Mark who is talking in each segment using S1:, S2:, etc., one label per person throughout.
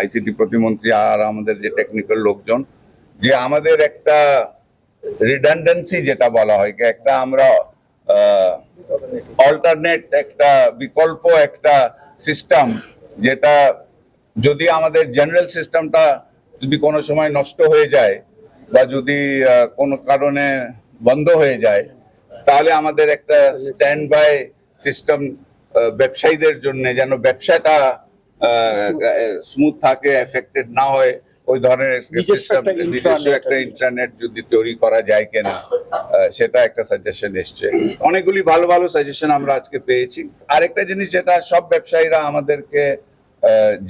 S1: ICT প্রতিমন্ত্রী আর আমাদের যে টেকনিক্যাল লোকজন, যে আমাদের একটা রিডান্ডেন্সি যেটা বলা হয় একটা আমরা অল্টারনেট একটা বিকল্প একটা সিস্টেম যেটা যদি আমাদের জেনারেল সিস্টেমটা যদি কোনো সময় নষ্ট হয়ে যায় বা যদি কোনো কারণে বন্ধ হয়ে যায়, তাহলে আমাদের একটা স্ট্যান্ড বাই সিস্টেম ব্যবসায়ীদের জন্য যেন ব্যবসাটা স্মুথ থাকে এফেক্টেড না হয় ওই ধরনের
S2: নিজস্ব একটা
S1: ইন্টারনেট যদি তৈরি করা যায় কিনা সেটা একটা সাজেশন এসছে। অনেকগুলি ভালো ভালো সাজেশন আমরা আজকে পেয়েছি। আরেকটা জিনিস যেটা সব ব্যবসায়ীরা আমাদেরকে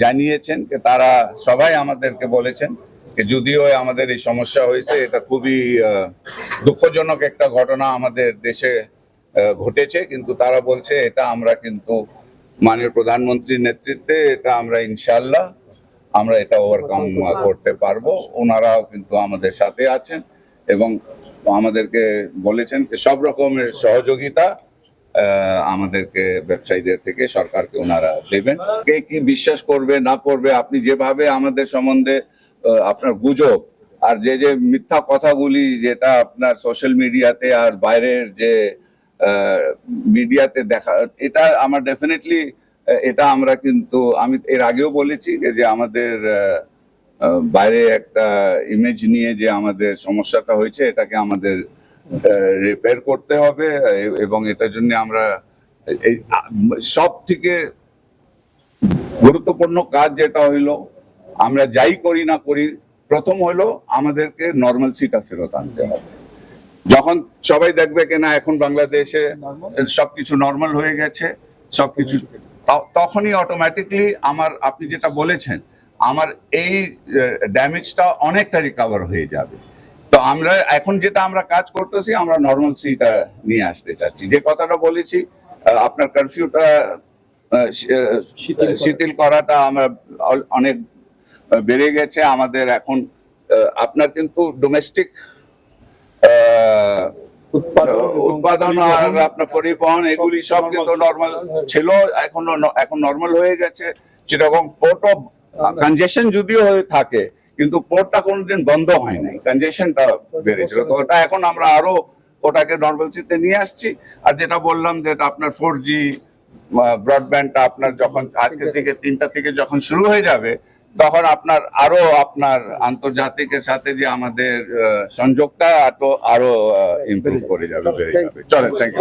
S1: জানিয়েছেন যে তারা সবাই আমাদেরকে বলেছেন যে যদিও আমাদের এই সমস্যা হয়েছে এটা খুবই দুঃখজনক একটা ঘটনা আমাদের দেশে ঘটেছে কিন্তু তারা বলছে এটা আমরা কিন্তু মাননীয় প্রধানমন্ত্রীর নেতৃত্বে এটা আমরা ইনশাল্লাহ আমরা এটা ওভারকাম করতে পারব। ওনারাও কিন্তু আমাদের সাথে আছেন এবং আমাদেরকে বলেছেন যে সব রকমের সহযোগিতা আমাদেরকে ব্যবসায়ীদের থেকে সরকারকে ওনারা দেবেন। কে কি বিশ্বাস করবে, না করবে, আপনি যেভাবে আমাদের সম্বন্ধে আপনার গুজব আর যে যে মিথ্যা কথাগুলি যেটা আপনার সোশ্যাল মিডিয়াতে আর বাইরের যে মিডিয়াতে দেখা, এটা আমার ডেফিনেটলি এটা আমরা কিন্তু, আমি এর আগেও বলেছি যে- আমাদের বাইরে একটা ইমেজ নিয়ে যে আমাদের সমস্যাটা হয়েছে, এটাকে আমাদের রিপেয়ার করতে হবে এবং এটার জন্য আমরা সব থেকে গুরুত্বপূর্ণ কাজ যেটা হইল, আমরা যাই করি না করি, প্রথম হইল আমাদেরকে নর্মাল সিটা ফেরত আনতে হবে। যখন সবাই দেখবে কিনা এখন বাংলাদেশে সবকিছু নর্মাল হয়ে গেছে সবকিছু তখনই অটোমেটিকলি আমার আপনি যেটা বলেছেন আমার এই ড্যামেজটা অনেকটা রিকভার হয়ে যাবে। তো আমরা এখন যেটা আমরা কাজ করতেছি আমরা নর্মালসিটা নিয়ে আসতে চাচ্ছি। যে কথাটা বলেছি আপনার কারফিউটা
S2: শিথিল
S1: করাটা আমরা অনেক বেড়ে গেছে। আমাদের এখন আপনার কিন্তু ডোমেস্টিক
S2: উৎপাদন
S1: উৎপাদন আর আপনার পরিবহন এগুলি সব কিন্তু নর্মাল ছিল এখন এখন নর্মাল হয়ে গেছে। সেরকম পোর্ট অফ কনজেশন যদিও হয়ে থাকে কিন্তু পোর্টটা কোনোদিন বন্ধ হয় নাই কনজেশনটা বেড়েছিল। তো ওটা এখন আমরা আরও ওটাকে নর্মালসিতে নিয়ে আসছি। আর যেটা বললাম যে আপনার ফোর জি ব্রডব্যান্ডটা আপনার যখন আজকে থেকে তিনটা থেকে যখন শুরু হয়ে যাবে তখন আপনার আরও আপনার আন্তর্জাতিকের সাথে যে আমাদের সংযোগটা আরও আরও ইমপ্রুভ করে যাবে চলেন থ্যাংক ইউ